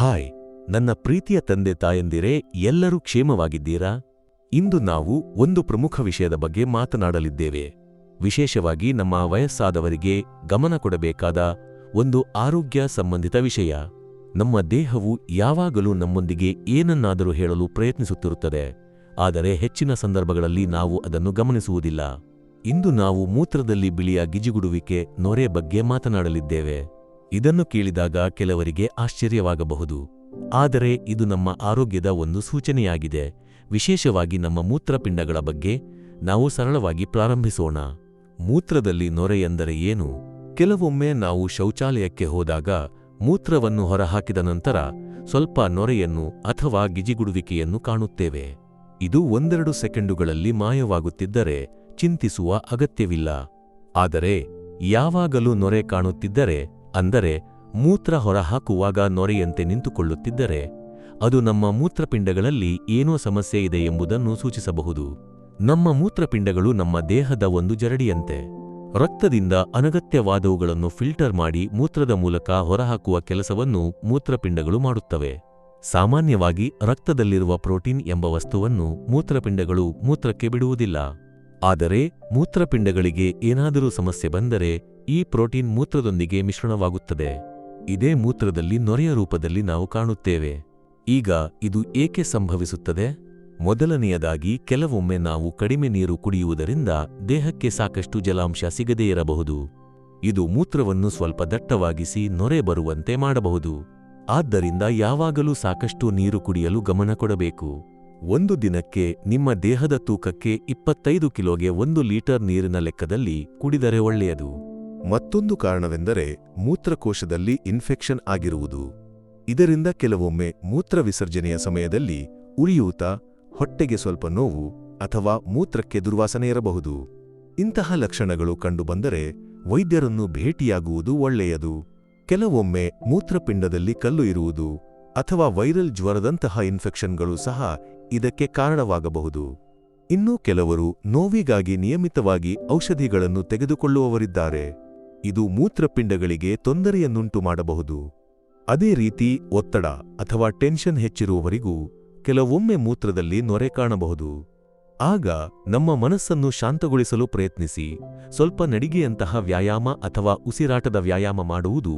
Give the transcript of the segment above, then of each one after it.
Hi, ನನ್ನ ಪ್ರೀತಿಯ ತಂದೆ ತಾಯಂದಿರೇ, ಎಲ್ಲರೂ ಕ್ಷೇಮವಾಗಿದ್ದೀರಾ? ಇಂದು ನಾವು ಒಂದು ಪ್ರಮುಖ ವಿಷಯದ ಬಗ್ಗೆ ಮಾತನಾಡಲಿದ್ದೇವೆ. ವಿಶೇಷವಾಗಿ ನಮ್ಮ ವಯಸ್ಸಾದವರಿಗೆ ಗಮನ ಕೊಡಬೇಕಾದ ಒಂದು ಆರೋಗ್ಯ ಸಂಬಂಧಿತ ವಿಷಯ. ನಮ್ಮ ದೇಹವು ಯಾವಾಗಲೂ ನಮ್ಮೊಂದಿಗೆ ಏನನ್ನಾದರೂ ಹೇಳಲು ಪ್ರಯತ್ನಿಸುತ್ತಿರುತ್ತದೆ. ಆದರೆ ಹೆಚ್ಚಿನ ಸಂದರ್ಭಗಳಲ್ಲಿ ನಾವು ಅದನ್ನು ಗಮನಿಸುವುದಿಲ್ಲ. ಇಂದು ನಾವು ಮೂತ್ರದಲ್ಲಿ ಬಿಳಿಯ ಗಿಜಿಗುಡುವಿಕೆ ನೊರೆ ಬಗ್ಗೆ ಮಾತನಾಡಲಿದ್ದೇವೆ. ಇದನ್ನು ಕೇಳಿದಾಗ ಕೆಲವರಿಗೆ ಆಶ್ಚರ್ಯವಾಗಬಹುದು. ಆದರೆ ಇದು ನಮ್ಮ ಆರೋಗ್ಯದ ಒಂದು ಸೂಚನೆಯಾಗಿದೆ. ವಿಶೇಷವಾಗಿ ನಮ್ಮ ಮೂತ್ರಪಿಂಡಗಳ ಬಗ್ಗೆ ನಾವು ಸರಳವಾಗಿ ಪ್ರಾರಂಭಿಸೋಣ. ಮೂತ್ರದಲ್ಲಿ ನೊರೆ ಎಂದರೆ ಏನು? ಕೆಲವೊಮ್ಮೆ ನಾವು ಶೌಚಾಲಯಕ್ಕೆ ಹೋದಾಗ ಮೂತ್ರವನ್ನು ಹೊರಹಾಕಿದ ನಂತರ ಸ್ವಲ್ಪ ನೊರೆಯನ್ನು ಅಥವಾ ಗಿಜಿಗುಡುವಿಕೆಯನ್ನು ಕಾಣುತ್ತೇವೆ. ಇದು ಒಂದೆರಡು ಸೆಕೆಂಡುಗಳಲ್ಲಿ ಮಾಯವಾಗುತ್ತಿದ್ದರೆ ಚಿಂತಿಸುವ ಅಗತ್ಯವಿಲ್ಲ. ಆದರೆ ಯಾವಾಗಲೂ ನೊರೆ ಕಾಣುತ್ತಿದ್ದರೆ ಅಂದರೆ ಮೂತ್ರ ಹೊರಹಾಕುವಾಗ ನೊರೆಯಂತೆ ನಿಂತುಕೊಳ್ಳುತ್ತಿದ್ದರೆ ಅದು ನಮ್ಮ ಮೂತ್ರಪಿಂಡಗಳಲ್ಲಿ ಏನೋ ಸಮಸ್ಯೆ ಇದೆ ಎಂಬುದನ್ನು ಸೂಚಿಸಬಹುದು. ನಮ್ಮ ಮೂತ್ರಪಿಂಡಗಳು ನಮ್ಮ ದೇಹದ ಒಂದು ಜರಡಿಯಂತೆ. ರಕ್ತದಿಂದ ಅನಗತ್ಯವಾದವುಗಳನ್ನು ಫಿಲ್ಟರ್ ಮಾಡಿ ಮೂತ್ರದ ಮೂಲಕ ಹೊರಹಾಕುವ ಕೆಲಸವನ್ನು ಮೂತ್ರಪಿಂಡಗಳು ಮಾಡುತ್ತವೆ. ಸಾಮಾನ್ಯವಾಗಿ ರಕ್ತದಲ್ಲಿರುವ ಪ್ರೋಟೀನ್ ಎಂಬ ವಸ್ತುವನ್ನು ಮೂತ್ರಪಿಂಡಗಳು ಮೂತ್ರಕ್ಕೆ ಬಿಡುವುದಿಲ್ಲ. ಆದರೆ ಮೂತ್ರಪಿಂಡಗಳಿಗೆ ಏನಾದರೂ ಸಮಸ್ಯೆ ಬಂದರೆ ಈ ಪ್ರೋಟೀನ್ ಮೂತ್ರದೊಂದಿಗೆ ಮಿಶ್ರಣವಾಗುತ್ತದೆ. ಇದೇ ಮೂತ್ರದಲ್ಲಿ ನೊರೆಯ ರೂಪದಲ್ಲಿ ನಾವು ಕಾಣುತ್ತೇವೆ. ಈಗ ಇದು ಏಕೆ ಸಂಭವಿಸುತ್ತದೆ? ಮೊದಲನೆಯದಾಗಿ ಕೆಲವೊಮ್ಮೆ ನಾವು ಕಡಿಮೆ ನೀರು ಕುಡಿಯುವುದರಿಂದ ದೇಹಕ್ಕೆ ಸಾಕಷ್ಟು ಜಲಾಂಶ ಸಿಗದೇ ಇರಬಹುದು. ಇದು ಮೂತ್ರವನ್ನು ಸ್ವಲ್ಪ ದಟ್ಟವಾಗಿಸಿ ನೊರೆ ಬರುವಂತೆ ಮಾಡಬಹುದು. ಆದ್ದರಿಂದ ಯಾವಾಗಲೂ ಸಾಕಷ್ಟು ನೀರು ಕುಡಿಯಲು ಗಮನ ಕೊಡಬೇಕು. ಒಂದು ದಿನಕ್ಕೆ ನಿಮ್ಮ ದೇಹದ ತೂಕಕ್ಕೆ ಇಪ್ಪತ್ತೈದು ಕಿಲೋಗೆ ಒಂದು ಲೀಟರ್ ನೀರಿನ ಲೆಕ್ಕದಲ್ಲಿ ಕುಡಿದರೆ ಒಳ್ಳೆಯದು. ಮತ್ತೊಂದು ಕಾರಣವೆಂದರೆ ಮೂತ್ರಕೋಶದಲ್ಲಿ ಇನ್ಫೆಕ್ಷನ್ ಆಗಿರುವುದು. ಇದರಿಂದ ಕೆಲವೊಮ್ಮೆ ಮೂತ್ರ ವಿಸರ್ಜನೆಯ ಸಮಯದಲ್ಲಿ ಉರಿಯೂತ, ಹೊಟ್ಟೆಗೆ ಸ್ವಲ್ಪ ನೋವು ಅಥವಾ ಮೂತ್ರಕ್ಕೆ ದುರ್ವಾಸನೆ ಇರಬಹುದು. ಇಂತಹ ಲಕ್ಷಣಗಳು ಕಂಡುಬಂದರೆ ವೈದ್ಯರನ್ನು ಭೇಟಿಯಾಗುವುದು ಒಳ್ಳೆಯದು. ಕೆಲವೊಮ್ಮೆ ಮೂತ್ರಪಿಂಡದಲ್ಲಿ ಕಲ್ಲು ಇರುವುದು ಅಥವಾ ವೈರಲ್ ಜ್ವರದಂತಹ ಇನ್ಫೆಕ್ಷನ್ಗಳು ಸಹ ಇದಕ್ಕೆ ಕಾರಣವಾಗಬಹುದು. ಇನ್ನೂ ಕೆಲವರು ನೋವಿಗಾಗಿ ನಿಯಮಿತವಾಗಿ ಔಷಧಿಗಳನ್ನು ತೆಗೆದುಕೊಳ್ಳುವವರಿದ್ದಾರೆ. ಇದು ಮೂತ್ರಪಿಂಡಗಳಿಗೆ ತೊಂದರೆಯನ್ನುಂಟು ಮಾಡಬಹುದು. ಅದೇ ರೀತಿ ಒತ್ತಡ ಅಥವಾ ಟೆನ್ಷನ್ ಹೆಚ್ಚಿರುವವರಿಗೂ ಕೆಲವೊಮ್ಮೆ ಮೂತ್ರದಲ್ಲಿ ನೊರೆ ಕಾಣಬಹುದು. ಆಗ ನಮ್ಮ ಮನಸ್ಸನ್ನು ಶಾಂತಗೊಳಿಸಲು ಪ್ರಯತ್ನಿಸಿ. ಸ್ವಲ್ಪ ನಡಿಗೆಯಂತಹ ವ್ಯಾಯಾಮ ಅಥವಾ ಉಸಿರಾಟದ ವ್ಯಾಯಾಮ ಮಾಡುವುದು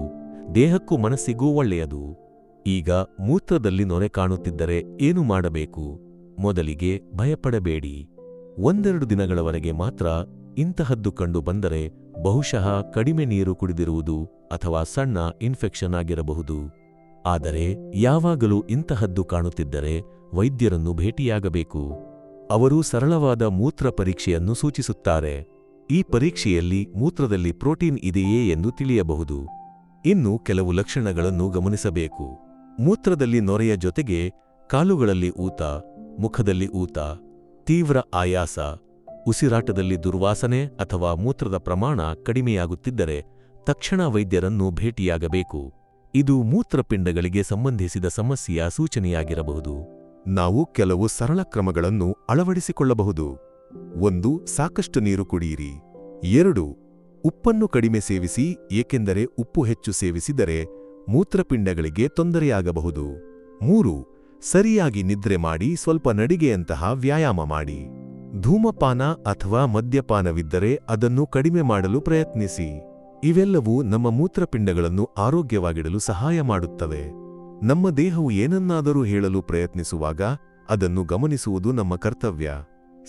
ದೇಹಕ್ಕೂ ಮನಸ್ಸಿಗೂ ಒಳ್ಳೆಯದು. ಈಗ ಮೂತ್ರದಲ್ಲಿ ನೊರೆ ಕಾಣುತ್ತಿದ್ದರೆ ಏನು ಮಾಡಬೇಕು? ಮೊದಲಿಗೆ ಭಯಪಡಬೇಡಿ. ಒಂದೆರಡು ದಿನಗಳವರೆಗೆ ಮಾತ್ರ ಇಂತಹದ್ದು ಕಂಡು ಬಂದರೆ ಬಹುಶಃ ಕಡಿಮೆ ನೀರು ಕುಡಿದಿರುವುದು ಅಥವಾ ಸಣ್ಣ ಇನ್ಫೆಕ್ಷನ್ ಆಗಿರಬಹುದು. ಆದರೆ ಯಾವಾಗಲೂ ಇಂತಹದ್ದು ಕಾಣುತ್ತಿದ್ದರೆ ವೈದ್ಯರನ್ನು ಭೇಟಿಯಾಗಬೇಕು. ಅವರು ಸರಳವಾದ ಮೂತ್ರ ಪರೀಕ್ಷೆಯನ್ನು ಸೂಚಿಸುತ್ತಾರೆ. ಈ ಪರೀಕ್ಷೆಯಲ್ಲಿ ಮೂತ್ರದಲ್ಲಿ ಪ್ರೋಟೀನ್ ಇದೆಯೇ ಎಂದು ತಿಳಿಯಬಹುದು. ಇನ್ನು ಕೆಲವು ಲಕ್ಷಣಗಳನ್ನು ಗಮನಿಸಬೇಕು. ಮೂತ್ರದಲ್ಲಿ ನೊರೆಯ ಜೊತೆಗೆ ಕಾಲುಗಳಲ್ಲಿ ಊತ, ಮುಖದಲ್ಲಿ ಊತ, ತೀವ್ರ ಆಯಾಸ, ಉಸಿರಾಟದಲ್ಲಿ ದುರ್ವಾಸನೆ ಅಥವಾ ಮೂತ್ರದ ಪ್ರಮಾಣ ಕಡಿಮೆಯಾಗುತ್ತಿದ್ದರೆ ತಕ್ಷಣ ವೈದ್ಯರನ್ನು ಭೇಟಿಯಾಗಬೇಕು. ಇದು ಮೂತ್ರಪಿಂಡಗಳಿಗೆ ಸಂಬಂಧಿಸಿದ ಸಮಸ್ಯೆಯ ಸೂಚನೆಯಾಗಿರಬಹುದು. ನಾವು ಕೆಲವು ಸರಳ ಕ್ರಮಗಳನ್ನು ಅಳವಡಿಸಿಕೊಳ್ಳಬಹುದು. ಒಂದು, ಸಾಕಷ್ಟು ನೀರು ಕುಡಿಯಿರಿ. ಎರಡು, ಉಪ್ಪನ್ನು ಕಡಿಮೆ ಸೇವಿಸಿ, ಏಕೆಂದರೆ ಉಪ್ಪು ಹೆಚ್ಚು ಸೇವಿಸಿದರೆ ಮೂತ್ರಪಿಂಡಗಳಿಗೆ ತೊಂದರೆಯಾಗಬಹುದು. ಮೂರು, ಸರಿಯಾಗಿ ನಿದ್ರೆ ಮಾಡಿ ಸ್ವಲ್ಪ ನಡಿಗೆಯಂತಹ ವ್ಯಾಯಾಮ ಮಾಡಿ. ಧೂಮಪಾನ ಅಥವಾ ಮದ್ಯಪಾನವಿದ್ದರೆ ಅದನ್ನು ಕಡಿಮೆ ಮಾಡಲು ಪ್ರಯತ್ನಿಸಿ. ಇವೆಲ್ಲವೂ ನಮ್ಮ ಮೂತ್ರಪಿಂಡಗಳನ್ನು ಆರೋಗ್ಯವಾಗಿಡಲು ಸಹಾಯ ಮಾಡುತ್ತವೆ. ನಮ್ಮ ದೇಹವು ಏನನ್ನಾದರೂ ಹೇಳಲು ಪ್ರಯತ್ನಿಸುವಾಗ ಅದನ್ನು ಗಮನಿಸುವುದು ನಮ್ಮ ಕರ್ತವ್ಯ.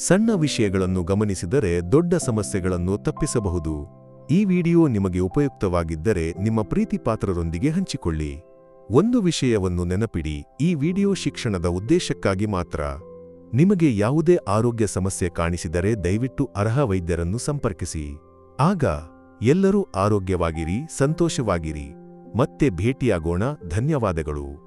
ಸಣ್ಣ ವಿಷಯಗಳನ್ನು ಗಮನಿಸಿದರೆ ದೊಡ್ಡ ಸಮಸ್ಯೆಗಳನ್ನು ತಪ್ಪಿಸಬಹುದು. ಈ ವಿಡಿಯೋ ನಿಮಗೆ ಉಪಯುಕ್ತವಾಗಿದ್ದರೆ ನಿಮ್ಮ ಪ್ರೀತಿಪಾತ್ರರೊಂದಿಗೆ ಹಂಚಿಕೊಳ್ಳಿ. ಒಂದು ವಿಷಯವನ್ನು ನೆನಪಿಡಿ, ಈ ವಿಡಿಯೋ ಶಿಕ್ಷಣದ ಉದ್ದೇಶಕ್ಕಾಗಿ ಮಾತ್ರ. ನಿಮಗೆ ಯಾವುದೇ ಆರೋಗ್ಯ ಸಮಸ್ಯೆ ಕಾಣಿಸಿದರೆ ದಯವಿಟ್ಟು ಅರ್ಹ ವೈದ್ಯರನ್ನು ಸಂಪರ್ಕಿಸಿ. ಆಗ, ಎಲ್ಲರೂ ಆರೋಗ್ಯವಾಗಿರಿ, ಸಂತೋಷವಾಗಿರಿ. ಮತ್ತೆ ಭೇಟಿಯಾಗೋಣ, ಧನ್ಯವಾದಗಳು.